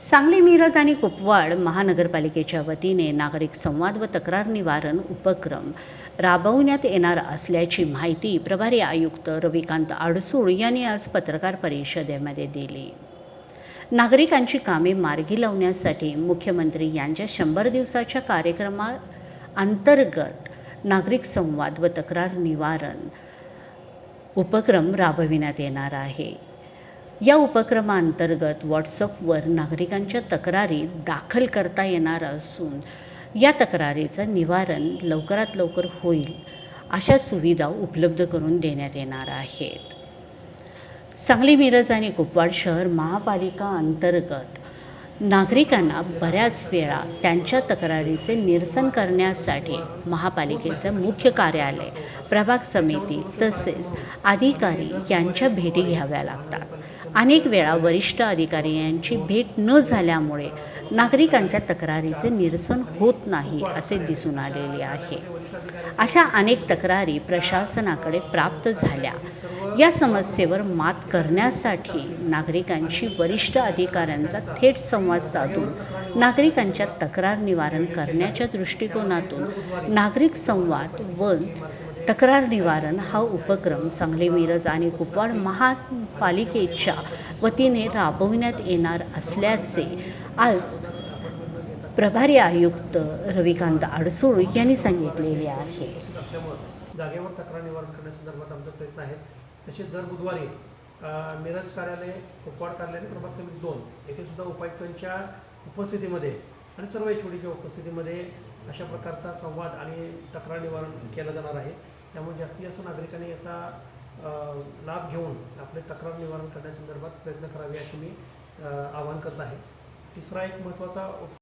सांगली मिरज आणि कुपवाड महानगरपालिकेच्या वतीने नागरिक संवाद व तक्रार निवारण उपक्रम राबवण्यात येणार असल्याची माहिती प्रभारी आयुक्त रविकांत आडसूळ यांनी आज पत्रकार परिषदेमध्ये दिली. नागरिकांची कामे मार्गी लावण्यासाठी मुख्यमंत्री यांच्या शंभर दिवसाच्या कार्यक्रमा अंतर्गत नागरिक संवाद व तक्रार निवारण उपक्रम राबविण्यात येणार आहे. या उपक्रमाअंतर्गत व्हॉट्सअपवर नागरिकांच्या तक्रारी दाखल करता येणार असून या तक्रारीचं निवारण लवकरात लवकर होईल अशा सुविधा उपलब्ध करून देण्यात येणार आहेत. सांगली मिरज आणि कुपवाड शहर महापालिका अंतर्गत नागरिकांना बऱ्याच वेळा त्यांच्या तक्रारीचे निरसन करण्यासाठी महापालिकेचं मुख्य कार्यालय प्रभाग समिती तसेच अधिकारी यांच्या भेटी घ्याव्या लागतात. अनेक वेळा वरिष्ठ अधिकारी यांची भेट न झाल्यामुळे नागरिकांच्या तक्रारीचे निरसन होत नाही असे दिसून आलेले आहे. अशा अनेक तक्रारी प्रशासनाकडे प्राप्त झाल्या. या समस्येवर मात करण्यासाठी नागरिकांशी वरिष्ठ अधिकाऱ्यांचा थेट संवाद साधून नागरिकांच्या तक्रार निवारण करण्याच्या दृष्टिकोनातून नागरिक संवाद व तक्रार निवारण हा उपक्रम सांगली मिरज आणि कुपवाड महापालिकेच्या वतीने राबविण्यात येणार असल्याचे आज प्रभारी आयुक्त रविकांत आडसूळ यांनी सांगितलेले आहे. जागेवर तक्रार निवारण करण्यासंदर्भात आमचा प्रयत्न आहे तसेच दर बुधवारी मिरज कार्यालय कुपवाड कार्यालय प्रभाग समिती दोन येथे सुद्धा उपायुक्तांच्या उपस्थितीमध्ये आणि सर्व एच उपस्थितीमध्ये अशा प्रकारचा संवाद आणि तक्रार निवारण केलं जाणार आहे. त्यामुळे जास्तीत जास्त नागरिकांनी याचा लाभ घेऊन आपले तक्रार निवारण करण्यासंदर्भात प्रयत्न करावे असे मी आवाहन करत आहे. तिसरा एक महत्त्वाचा